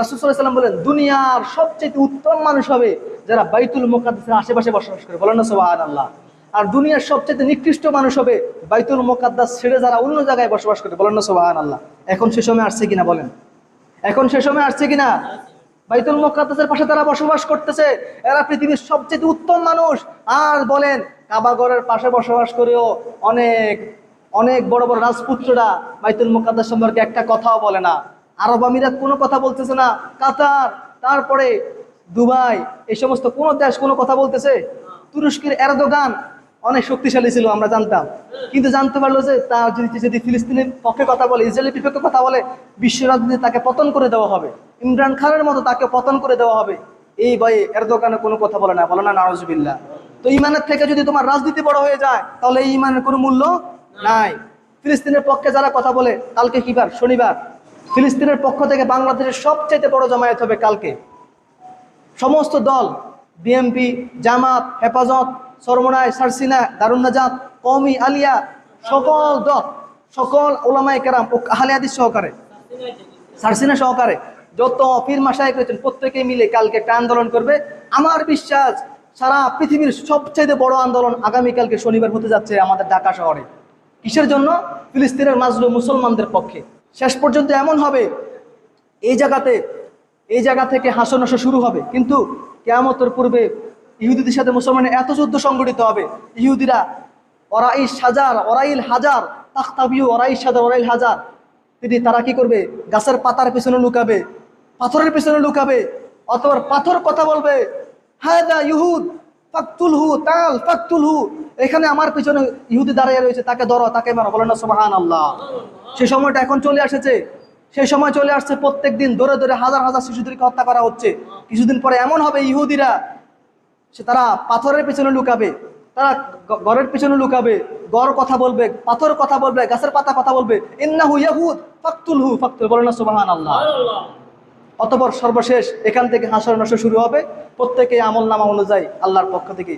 রাসুসাল্লাম বলেন, দুনিয়ার সবচেয়ে উত্তম মানুষ হবে যারা বাইতুল মোকাদ্দাসের আশেপাশে বসবাস করে। বলেন সোহান আল্লাহ আর দুনিয়ার সবচেয়ে নিকৃষ্ট মানুষ হবে বাইতুল মোকাদ্দাস ছেড়ে যারা অন্য জায়গায় বসবাস করে। বলেন সোহান আল্লাহ এখন সে সময় আসছে কিনা বলেন? এখন সে সময় আসছে কিনা? বাইতুল মোকাদ্দাসের পাশে তারা বসবাস করতেছে। এরা পৃথিবীর সবচেয়ে উত্তম মানুষ। আর বলেন কাবাগরের পাশে বসবাস করেও অনেক অনেক বড় বড় রাজপুত্ররা বাইতুল মোকাদ্দাস সম্পর্কে একটা কথাও বলে না। আরব আমিরাত কোনো কথা বলতেছে না, কাতার, তারপরে দুবাই, এই সমস্ত কোনো দেশ কোনো কথা বলতেছে? তুরস্কের এরদোগান অনেক শক্তিশালী ছিল, আমরা জানতাম। কিন্তু জানতে পারল যে তার যদি যদি ফিলিস্তিনের পক্ষে কথা বলে, ইসরায়েলের বিপক্ষে কথা বলে, বিশ্ব রাজনীতি তাকে পতন করে দেওয়া হবে। ইমরান খানের মতো তাকে পতন করে দেওয়া হবে। এই ভয়ে এরদোগানে কোনো কথা বলে না বলে না নারজবিল্লা তো ইমানের থেকে যদি তোমার রাজনীতি বড় হয়ে যায়, তাহলে এই ইমানের কোনো মূল্য নাই। ফিলিস্তিনের পক্ষে যারা কথা বলে, কালকে কিবার শনিবার। ফিলিস্তিনের পক্ষ থেকে বাংলাদেশের সবচাইতে বড় জমায়েত হবে কালকে। সমস্ত দল বিএমপি জামাত, হেফাজত, সরমনায়, সারসিনা দারুন্নাজাত কমি আলিয়া, সকল দল, সকল ওলামায় কেরাম ও আহলিয়াদিস সহকারে, সারসিনা সহকারে, যত পীর মাসায় করেছেন প্রত্যেকে মিলে কালকে একটা আন্দোলন করবে। আমার বিশ্বাস, সারা পৃথিবীর সবচেয়ে বড় আন্দোলন আগামীকালকে শনিবার হতে যাচ্ছে আমাদের ঢাকা শহরে। কিসের জন্য? ফিলিস্তিনের মাজলু মুসলমানদের পক্ষে। শেষ পর্যন্ত এমন হবে, এই জায়গাতে, এই জায়গা থেকে হাসনাসা শুরু হবে। কিন্তু কেয়ামতের পূর্বে ইহুদিদের সাথে মুসলমানের এত যুদ্ধ সংগঠিত হবে, ইহুদিরা ওরাইশ হাজার অরাইল হাজার তাখতাবিউ ওরাইশ হাজার অরাইল হাজার। তিনি, তারা কি করবে? গাছের পাতার পেছনে লুকাবে, পাথরের পেছনে লুকাবে, অথবা পাথর কথা বলবে হ্যাঁ দা ইহুদ ফাকতুল হু তাল ফাকতুল হু এখানে আমার পিছনে ইহুদি দাঁড়িয়ে রয়েছে, তাকে ধরো, তাকে মারো বলেন না আল্লাহ সেই সময়টা এখন চলে আসেছে। সেই সময় চলে আসছে প্রত্যেক দিন ধরে ধরে হাজার হাজার শিশুদেরকে হত্যা করা হচ্ছে। কিছুদিন পরে এমন হবে, ইহুদিরা, সে তারা পাথরের পেছনে লুকাবে, তারা ঘরের পেছনে লুকাবে, গড় কথা বলবে, পাথর কথা বলবে, গাছের পাতা কথা বলবে। ইন্নাহু ইয়াহুদ ফাকতুল হু ফাকতুল বলেন না সুবহান আল্লাহ অতপর সর্বশেষ এখান থেকে হাসর নসর শুরু হবে। প্রত্যেকে আমল নামা অনুযায়ী আল্লাহর পক্ষ থেকে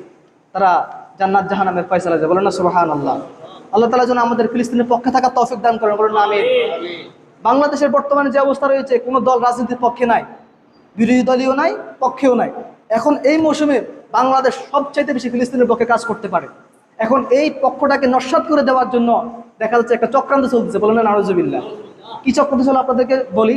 তারা জান্নাত জাহান্নামের ফয়সালা যায় বলেন না সুবহান আল্লাহ আল্লাহ তালা যেন আমাদের ফিলিস্তিনের পক্ষে থাকা তৌফিক দান করেন। বলেন না, আমিন। বাংলাদেশের বর্তমানে যে অবস্থা রয়েছে, কোনো দল রাজনীতির পক্ষে নাই, বিরোধী দলীয় নাই, পক্ষেও নাই। এখন এই মৌসুমে বাংলাদেশ সবচাইতে বেশি ফিলিস্তিনের পক্ষে কাজ করতে পারে। এখন এই পক্ষটাকে নস্বাত করে দেওয়ার জন্য দেখা যাচ্ছে একটা চক্রান্ত চলতেছে। বলেন নারজবিল্লা কি চক্রান্ত চলে আপনাদেরকে বলি?